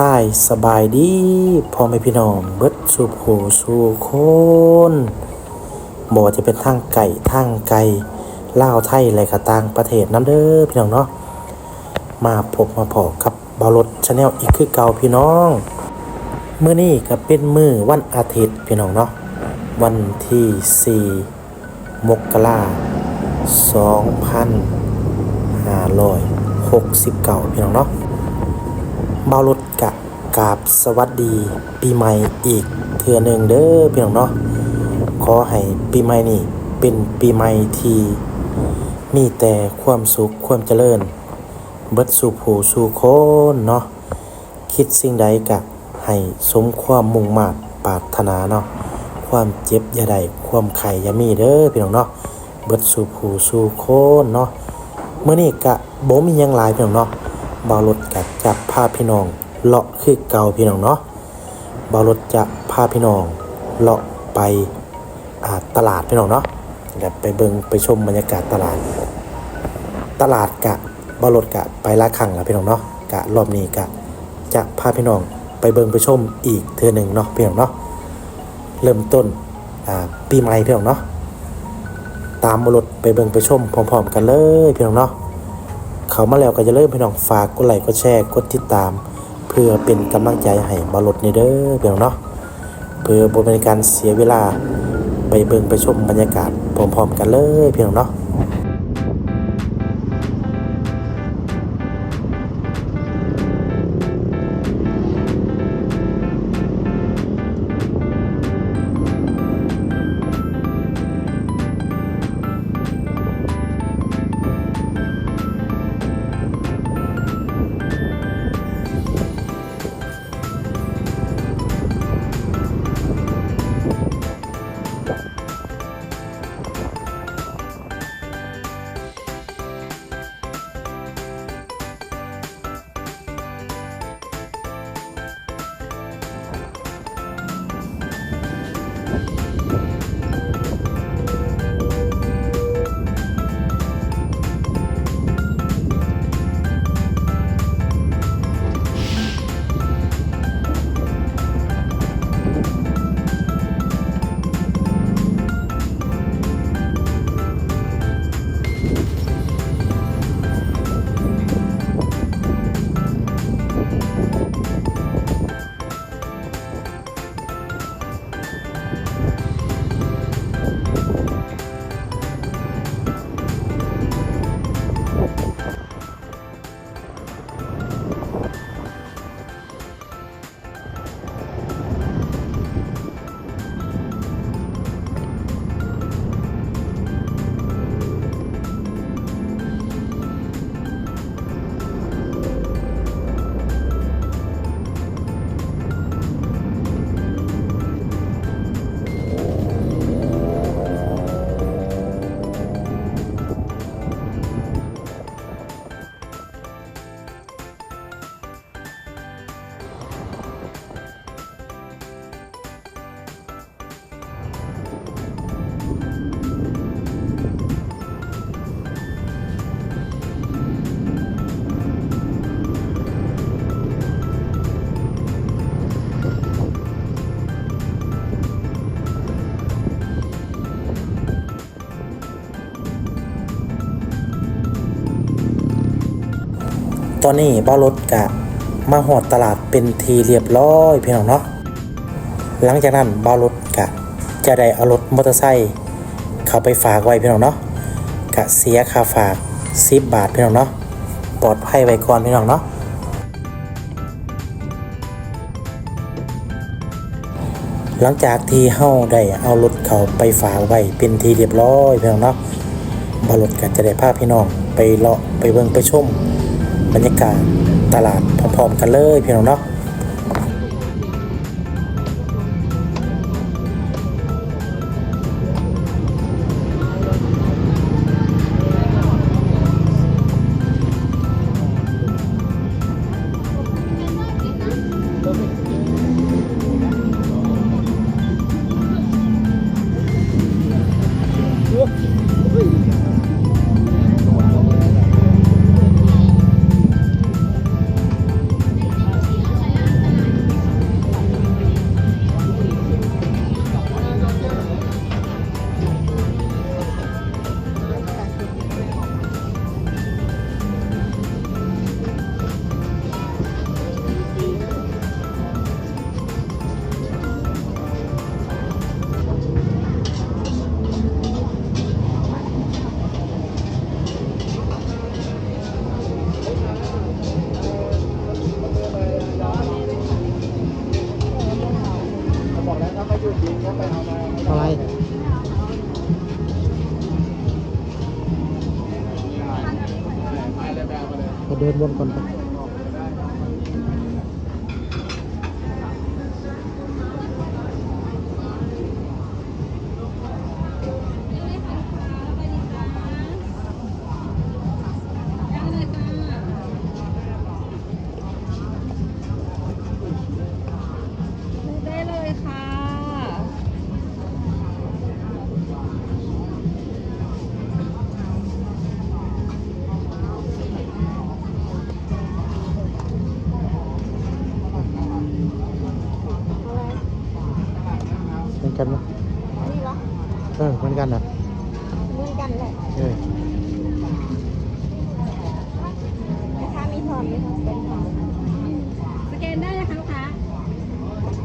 ท่ายสบายดีพ่อแม่พี่น้องเบิดสู่ผู้สู่คนบ่จะเป็นทางไก่ทางไก่ลาวไทยอะไรก็ต่างประเทศน้ำเด้อพี่น้องเนาะมาพบมาพอกับบารถชาแนลอีกคือเก่าพี่น้องเมื้อนี้ก็เป็นมือวันอาทิตย์พี่น้องเนาะวันที่ 4 มกราคม2569พี่น้องเนาะ เบารถกะกราบสวัสดีปีใหม่อีกเทื่อหนึ่งเด้อพี่น้องเนาะขอให้ปีใหม่นี้เป็นปีใหม่ที่มีแต่ความสุขความเจริญ เบิดสู่ผู้สู่คนเนาะคิดสิ่งใดกะให้สมความมุ่งมา่ปรารถนาเนาะความเจ็บอย่าได้ความไข่อย่ามีเด้อพี่น้องเนาะเบิดสู่ผู้สู่คนเนาะเมื่อนี้กะบ่มียังหลายพี่น้องเนาะ บารถกับจะพาพี่น้องเลาะคือเก่าพี่น้องเนาะเบารถจะพาพี่น้องเลาะไปตลาดพี่น้องเนาะเดี๋ยวไปเบิงไปชมบรรยากาศตลาด ตลาดกะบารถกะไปละครั้งแล้วพี่น้องเนาะกะรอบนี้กะจะพาพี่น้องไปเบิงไปชมอีกเทือหนึ่งเนาะพี่น้องเนาะเริ่มต้นปีใหม่พี่น้องเนาะตามบารถไปเบิงไปชมพร้อมๆกันเลยพี่น้องเนาะ เขามาแล้วก็จะเริ่มพี่น้องฝากกดไลค์กดแชร์กดติดตาม เพื่อเป็นกำลังใจให้บารถนี่เด้อพี่น้องเนาะเพื่อบริการเสียเวลาไปเบิ่งไปชมบรรยากาศพร้อมๆกันเลยพี่น้องเนาะ อนนี้บ้ารถกะมาหอดตลาดเป็นทีเรียบร้อยพี่น้องเนาะหลังจากนั้นบ้ารถกะจะได้เอารถมอเตอร์ไซค์เขาไปฝากไว้พี่น้องเนาะกะเสียค่าฝาก10บาทพี่น้องเนาะปลอดภัยไว้ก่อนพี่น้องเนาะหลังจากที่เฮาได้เอารถเขาไปฝากไว้เป็นทีเรียบร้อยพี่น้องเนาะบารถก็จะได้พาพี่น้องไปเลาะไปเบิ่งไปชม บรรยากาศตลาดพร้อมๆกันเลยพี่น้องเนาะ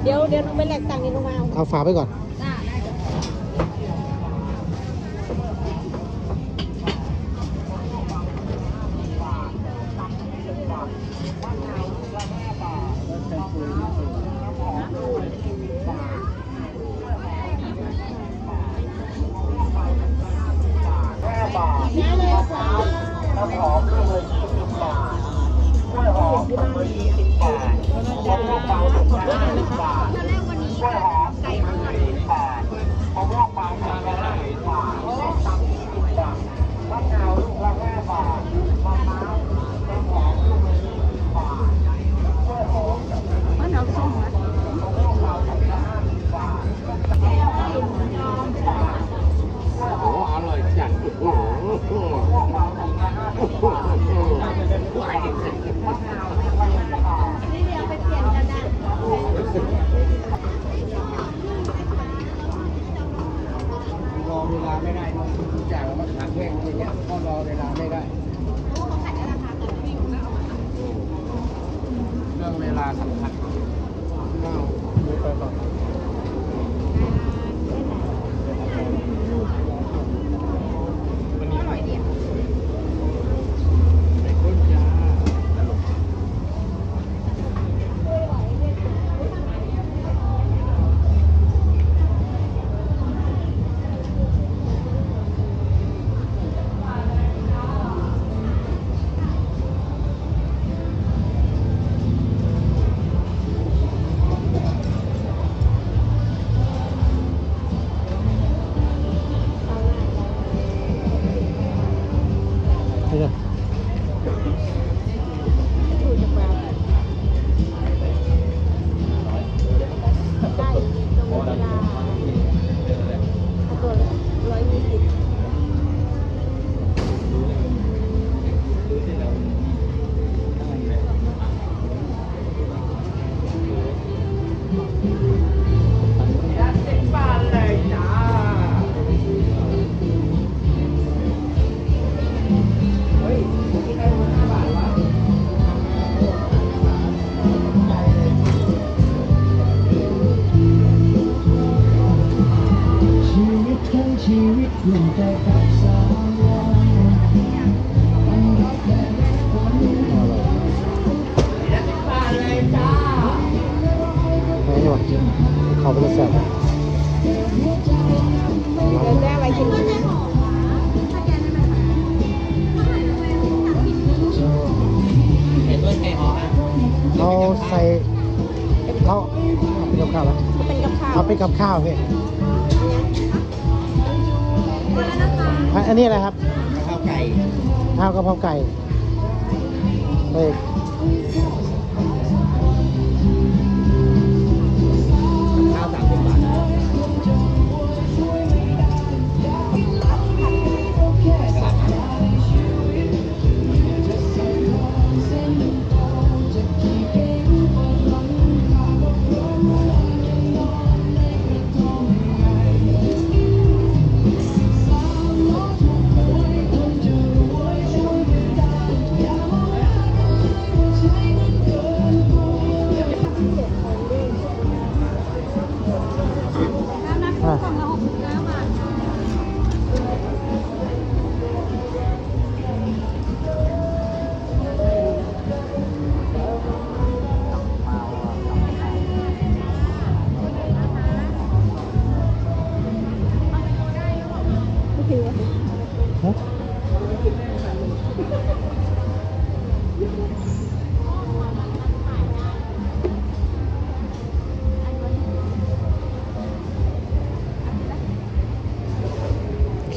เดี๋ยวเดี๋ยวหนูไปแลกตังค์นี่ลงมาเอาเอาฝาไปก่อน เวลาไม่ได้ทุกอย่างมันขาดแข้งอย่างเงี้ยก็รอเวลาไม่ได้เรื่องเวลาสำคัญอ้าวไม่ไปก่อวัน เข้าไปจะแสบเดี๋ยวแจ้ไว้กินนะไอ้ต้นไก่หอมนะเอาใส่เอาเป็นกับข้าวแล้วก็เป็นกับข้าวเอาเป็นกับข้าวพี่แล้วนะคะอันอันนี้อะไรครับข้าวไก่ข้าวกะเพราไก่เฮ้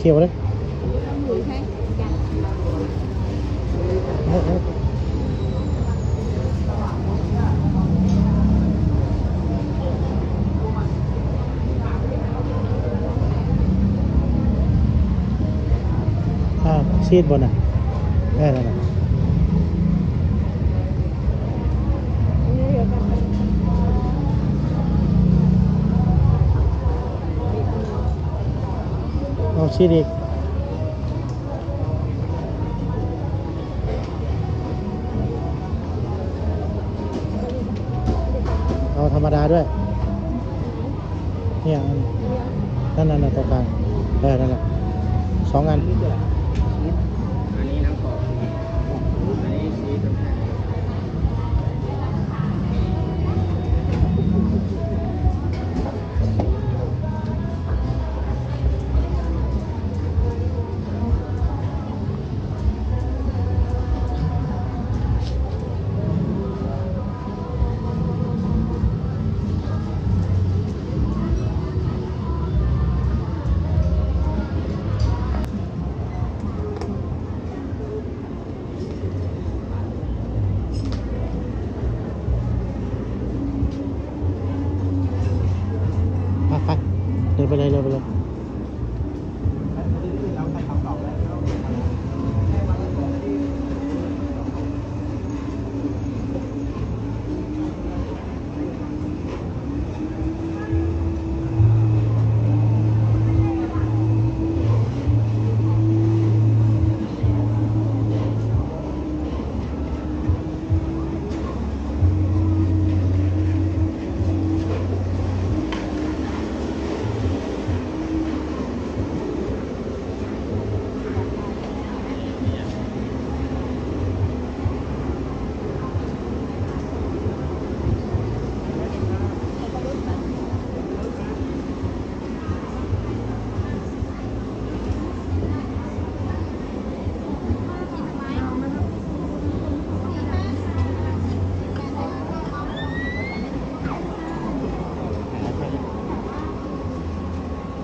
เคี้ยวเลยหมูใช่จ้ะ เอาเอาอ้าวชีดบนอะได้แล้วนะ อันนี้เดี๋ยวกัน เองชีดอีกเอาธรรมดาด้วย เนี่ยนั่นนั่นตรงกลางได้นั่นแหละสองอัน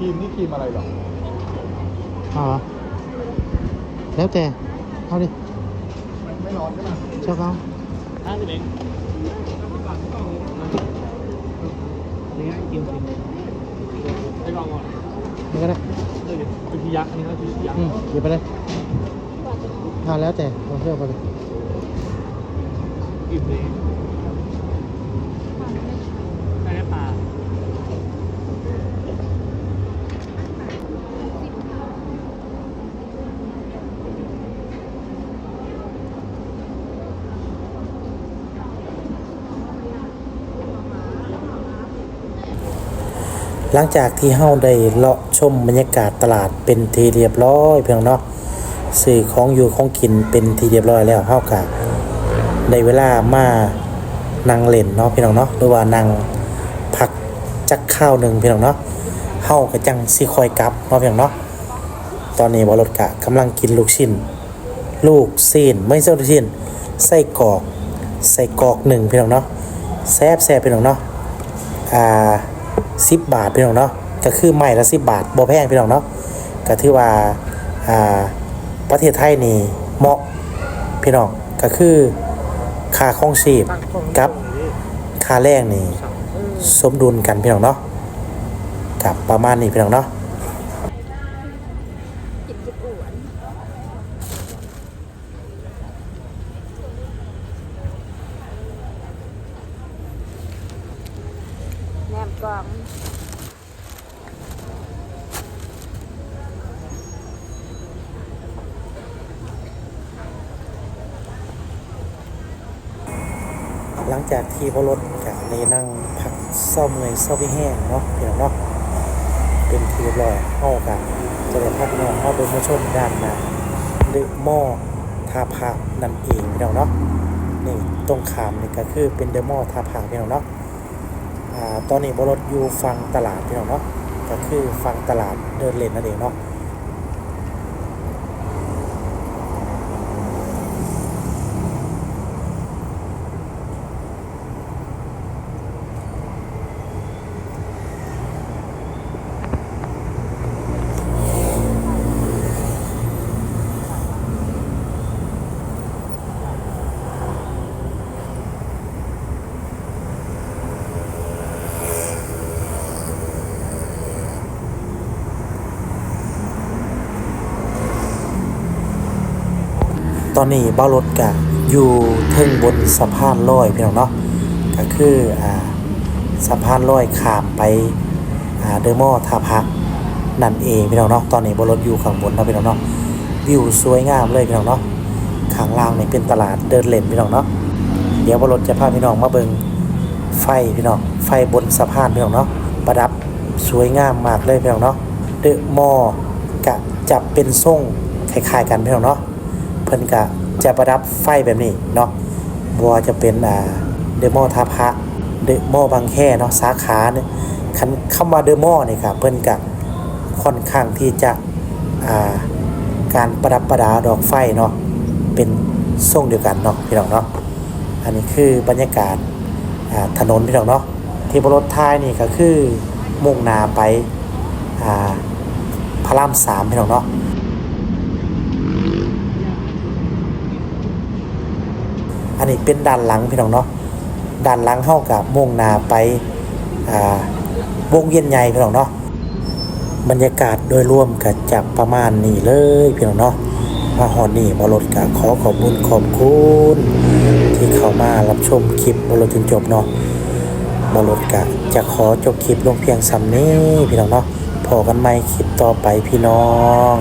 รีมนี่ครีมอะไรหรอเอาเหรอแล้วแต่เอาดิไม่ร้อนใช่ไหมเจ้าเขาห้าสิบเองนี่ให้กินสิให้ลองก่อนนี่ก็ได้เดี๋ยวเป็นพิยักษ์อันนี้ก็คือพิยักษ์อืมหยิบไปเลยเอาแล้วแต่เอาเสื้อไปเลยอิ่มเลยได้แค่ปลา หลังจากที่เฮาได้เลาะชมบรรยากาศตลาดเป็นทีเรียบร้อยเพียงเนาะซื้อของอยู่ของกินเป็นทีเรียบร้อยแล้วเฮากะได้เวลามานั่งเล่นเนาะพี่น้องเนาะหรือว่านั่งพักจักข้าวหนึ่งพี่น้องเนาะเฮาก็จังสิคอยกลับเนาะพี่น้องเนาะตอนนี้บรถกะกำลังกินลูกชิ้น ลูกซีนไม่ใช่ลูกชิ้นไส้กรอกไส้กรอกหนึ่งพี่น้องเนาะแซ่บแซ่บพี่น้องเนาะอ่า สิบบาทพี่น้องเนาะก็คือไม้ละสิบบาทบ่แพงพี่น้องเนาะก็ถือว่าอ่าประเทศไทยนี่เหมาะพี่น้องก็คือค่าครองชีพกับค่าแรงนี่สมดุลกันพี่น้องเนาะกับประมาณนี้พี่น้องเนาะ กินจุดอ้วนแนมกล่อง หลัง จากที่พอรถกในนั่งพักเศร้าเมื่อยเศร้าไปแห้งเนาะพี่น้องเนาะเป็นทีเรียบร้อยเข้ากันจะได้พักนอนเข้าเดินมาชมด้านหน้าดึกหม้อท่าพระนั่นเองพี่น้องเนาะนี่ตรงขามนี่ก็คือเป็นเดอะมอท่าพระพี่น้องเนาะอ่าตอนนี้บรถอยู่ฟังตลาดพี่น้องเนาะก็คือฟังตลาดเดินเล่นนั่นเองเนาะ ตอนนี้เบ้ารถกะอยู่เทิงบนสะพานลอยพี่น้องเนาะก็คืออ่าสะพานลอยขามไปอ่าเดอมอทาพักนั่นเองพี่น้องเนาะตอนนี้เบ้ารถอยู่ข้างบนนะพี่น้องเนาะวิวสวยงามเลยพี่น้องเนาะข้างล่างนี่เป็นตลาดเดินเล่นพี่น้องเนาะเดี๋ยวเบ้ารถจะพาพี่น้องมาเบิ่งไฟพี่น้องไฟบนสะพานพี่น้องเนาะประดับสวยงามมากเลยพี่น้องเนาะเดอะมอกะจะเป็นทรงคล้ายๆกันพี่น้องเนาะ พิ่นก็จะประดับไฟแบบนี้เนาะบ่ว่าจะเป็นอ่าเดอะมทาพระเดอะมบางแคเนาะสาขาเนี่ยคันคำว่าเดอะมนี่ครับเพิ่นก็ค่อนข้างที่จะอ่าการประดับประดาดอกไฟเนาะเป็นทรงเดียวกันเนาะพี่น้องเนาะอันนี้คือบรรยากาศอ่าถนนพี่น้องเนาะที่บรถท้ายนี่ก็คือมุ่งนาไปอ่าพระรามสามพี่น้องเนาะ อั นนี้เป็นด้านหลังพี่น้องเนาะด้านหลังเข้ากับมุ่งนาไปอ่าวงเวียนใหญ่พี่น้องเนาะบรรยากาศโดยรวมก็จะประมาณนี้เลยพี่น้องเนาะมาหอนนี่บอรถก็ขอขอบคุณขอบคุณที่เข้ามารับชมคลิปบอรถจนจบเนาะบอรถก็จะขอจบคลิปลงเพียงสำนี้พี่น้องเนาะพอกันใหมคลิปต่อไปพี่น้อง